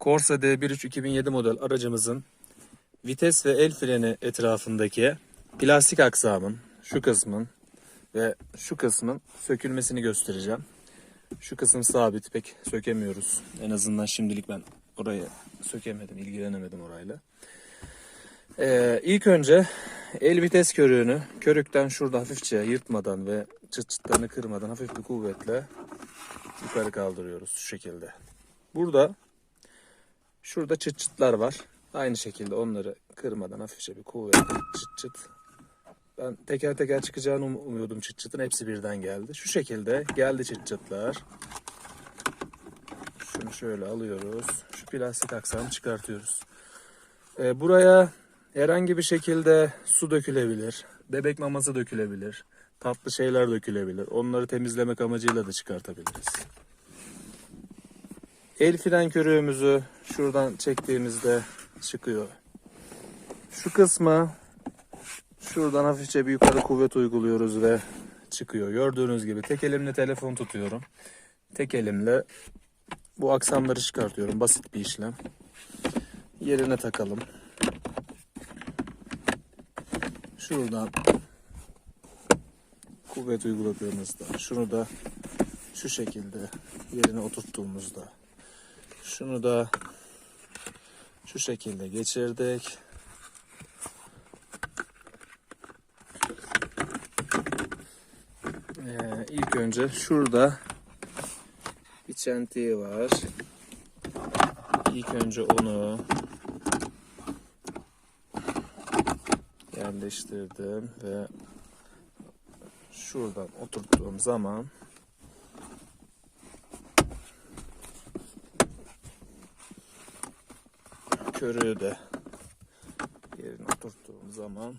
Corsa D13 2007 model aracımızın vites ve el freni etrafındaki plastik aksamın şu kısmın ve şu kısmın sökülmesini göstereceğim. Şu kısım sabit pek sökemiyoruz. En azından şimdilik ben orayı sökemedim, ilgilenemedim orayla. Ee, ilk önce el vites körüğünü körükten şurada hafifçe yırtmadan ve çıt çıtlarını kırmadan hafif bir kuvvetle yukarı kaldırıyoruz şu şekilde. Burada şurada çıt çıtlar var. Aynı şekilde onları kırmadan hafifçe bir kuvvetle çıt çıt. Ben teker teker çıkacağını um- umuyordum çıt çıtın. Hepsi birden geldi. Şu şekilde geldi çıt çıtlar. Şunu şöyle alıyoruz. Şu plastik aksamı çıkartıyoruz. Ee, buraya herhangi bir şekilde su dökülebilir. Bebek maması dökülebilir. Tatlı şeyler dökülebilir. Onları temizlemek amacıyla da çıkartabiliriz. El fren körüğümüzü şuradan çektiğimizde çıkıyor. Şu kısmı şuradan hafifçe bir yukarı kuvvet uyguluyoruz ve çıkıyor. Gördüğünüz gibi tek elimle telefon tutuyorum. Tek elimle bu aksamları çıkartıyorum. Basit bir işlem. Yerine takalım. Şuradan kuvvet uyguladığımızda şunu da şu şekilde yerine oturttuğumuzda şunu da şu şekilde geçirdik. Ee, ilk önce şurada bir çentiği var. İlk önce onu yerleştirdim ve şuradan oturttuğum zaman körüğü de yerine oturttuğum zaman